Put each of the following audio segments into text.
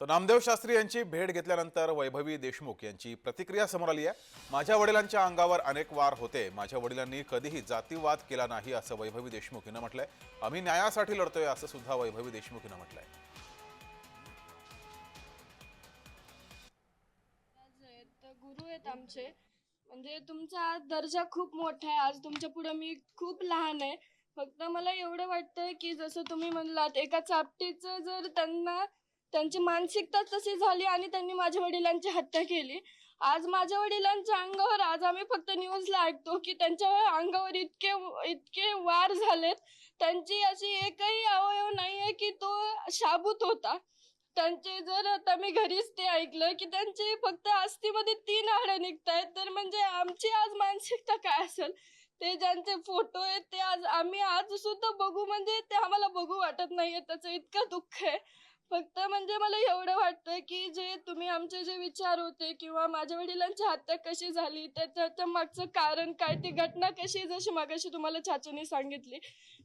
तर नामदेव शास्त्री यांची भेट घेतल्यानंतर वैभवी देशमुख यांची प्रतिक्रिया समोर आली आहे. माझ्या वडिलांच्या अंगावर अनेक वार होते. माझ्या वडिलांनी कधीही जातीवाद केला नाही असं वैभवी देशमुख हिनं म्हटलंय. आम्ही न्यायासाठी लढतोय असं सुद्धा वैभवी देशमुख हिनं म्हटलंय. गुरु आहेत आमचे. म्हणजे तुमचा दर्जा खूप मोठा आहे. आज तुमच्यापुढे मी खूप लहान आहे. फक्त मला एवढं वाटतंय की जसं तुम्ही म्हणलात एका चापटीचं जर त्यांना त्यांची मानसिकता तशी झाली आणि त्यांनी माझ्या वडिलांची हत्या केली. आज माझ्या वडिलांच्या अंगावर आज आम्ही फक्त न्यूजला ऐकतो की त्यांच्या अंगावर इतके इतके वार झालेत. त्यांची अशी एकही अवयव नाहीये की तो शाबूत होता. त्यांचे जर आता मी घरीच ते ऐकलं की त्यांची फक्त अस्थिमध्ये तीन हाडं निघतायत तर म्हणजे आमची आज मानसिकता काय असेल? ते ज्यांचे फोटो आहेत ते आज आम्ही आज सुद्धा बघू म्हणजे ते आम्हाला बघू वाटत नाहीये. त्याचं इतकं दुःख आहे. फक्त म्हणजे मला एवढं वाटतं की जे तुम्ही आमचे जे विचार होते किंवा माझ्या वडिलांची हत्या कशी झाली त्या त्याच्या मागचं कारण काय ती घटना कशी जशी मागाशी तुम्हाला चाचूने सांगितली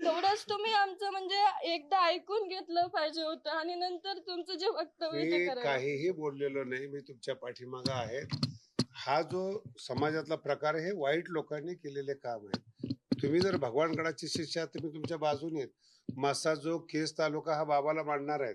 तेवढंच तुम्ही आमचं म्हणजे एकदा ऐकून घेतलं पाहिजे होतं आणि नंतर तुमचं जे वक्तव्य ते मी करायला. काहीही बोललेलो नाही मी तुमच्या पाठीमागं आहे. हा जो समाजातला प्रकार आहे हे वाईट लोकांनी केलेले काम आहे. तुम्ही जर भगवानगडाची शिष्या तुम्ही तुमच्या बाजूने मासा जो केस तालुका हा बाबाला मांडणार आहेत.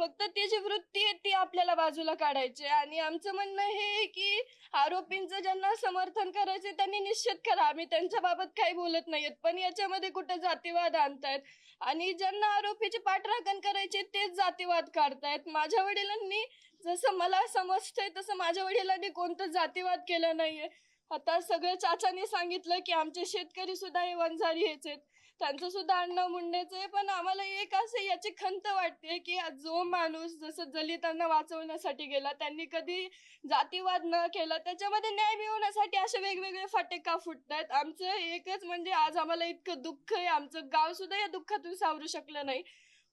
फक्त ती जी वृत्ती आहे ती आपल्याला बाजूला काढायची आहे. आणि आमचं म्हणणं हे आहे की आरोपींचं ज्यांना समर्थन करायचं त्यांनी निश्चित करा. आम्ही त्यांच्या बाबत काही बोलत नाहीयेत पण याच्यामध्ये कुठे जातीवाद आणतायत? आणि ज्यांना आरोपीची पाठराखण करायची तेच जातीवाद काढतायत. माझ्या वडिलांनी जसं मला समजतंय तसं माझ्या वडिलांनी कोणतं जातीवाद केलं नाहीये. आता सगळं चाचाने सांगितलं की आमचे शेतकरी सुद्धा हे वंजारी हेच आहेत. त्यांचं सुद्धा अण्णा मुंडेच आहे पण आम्हाला एक असं याची खंत वाटते की आज जो माणूस जसं दलितांना वाचवण्यासाठी गेला त्यांनी कधी जातीवाद न केला त्याच्यामध्ये न्याय मिळवण्यासाठी असे वेगवेगळे फाटे का फुटतायत. आमचं एकच म्हणजे आज आम्हाला इतकं दुःख आहे आमचं गाव सुद्धा या दुःखातून सावरू शकलं नाही.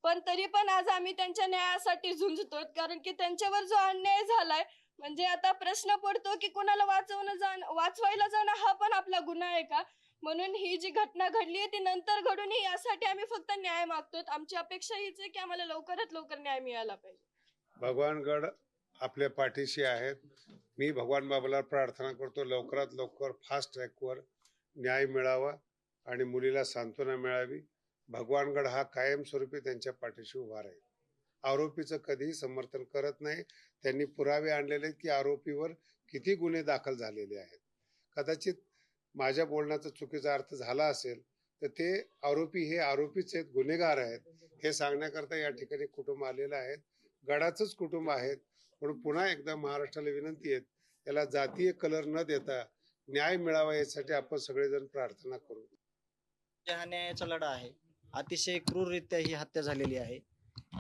पण तरी पण आज आम्ही त्यांच्या न्यायासाठी झुंजतो कारण की त्यांच्यावर जो अन्याय झालाय म्हणजे आता प्रश्न पडतो की कुणाला वाचवणं जाण वाचवायला जाणं हा पण आपला गुन्हा आहे का? म्हणून ही जी घटना घडली आहे ती नंतर घडून यासाठी आम्ही फक्त न्याय मागतोय. आमची अपेक्षा हीच आहे की आम्हाला लवकरात लवकर न्याय मिळाला पाहिजे. भगवानगड आपल्या पाठीशी आहेत. मी भगवान बाबाला प्रार्थना करतो लवकरात लवकर फास्ट ट्रॅकवर न्याय मिळावा आणि मुलीला सांत्वना मिळावी. भगवानगड हा कायमस्वरूपी त्यांच्या पाठीशी उभा राहील. आरोपीचं कधीही समर्थन करत नाही. त्यांनी पुरावे आणलेले आहेत की आरोपीवर किती गुन्हे दाखल झालेले आहेत. कदाचित माझ्या बोलण्याचा चुकीचा अर्थ झाला असेल तर ते आरोपी हे आरोपीच आहेत गुन्हेगार आहेत. हे सांगण्याकरता या ठिकाणी कुटुंब आलेलं आहेत गडाचंच कुटुंब आहेत म्हणून पुन्हा एकदा महाराष्ट्राला विनंती आहे याला जातीय कलर न देता न्याय मिळावा यासाठी आपण सगळेजण प्रार्थना करू. हा न्यायाचा लढा आहे. अतिशय क्रूररित्या ही हत्या झालेली आहे.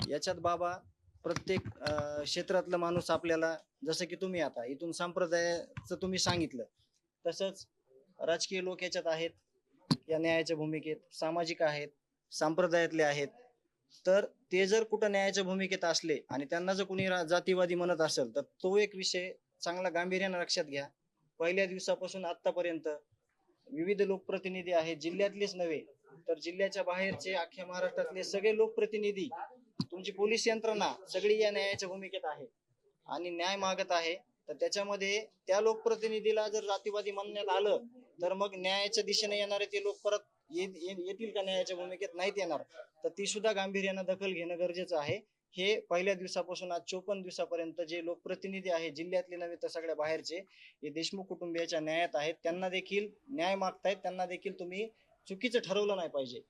याच्यात बाबा प्रत्येक अं, माणूस आपल्याला जसं की तुम्ही आता इथून संप्रदायाचं तुम्ही सांगितलं तसंच राजकीय लोक याच्यात आहेत या न्यायाच्या भूमिकेत सामाजिक आहेत संप्रदायातले आहेत. तर ते जर कुठं न्यायाच्या भूमिकेत असले आणि त्यांना जर कुणी रा- जातीवादी म्हणत असेल तर तो एक विषय चांगला गांभीर्यानं लक्षात घ्या. पहिल्या दिवसापासून आतापर्यंत विविध लोकप्रतिनिधी आहेत जिल्ह्यातलेच नव्हे तर जिल्ह्याच्या बाहेरचे अख्ख्या महाराष्ट्रातले सगळे लोकप्रतिनिधी तुमची पोलीस यंत्रणा सगळी या न्यायाच्या भूमिकेत आहे आणि न्याय मागत आहे. तर त्याच्यामध्ये त्या लोकप्रतिनिधीला जर जातीवादी म्हणण्यात आलं तर मग न्यायाच्या दिशेने येणारे ते लोक परत येतील का न्यायाच्या भूमिकेत? नाहीत येणार. तर ती सुद्धा गांभीर्यानं दखल घेणं गरजेचं आहे. हे पहिल्या दिवसापासून आज चोपन्न दिवसापर्यंत जे लोकप्रतिनिधी आहेत जिल्ह्यातले नव्हे तर सगळ्या बाहेरचे हे देशमुख कुटुंबियाच्या न्यायात आहेत. त्यांना देखील न्याय मागतायत. त्यांना देखील तुम्ही चुकीचं ठरवलं नाही पाहिजे.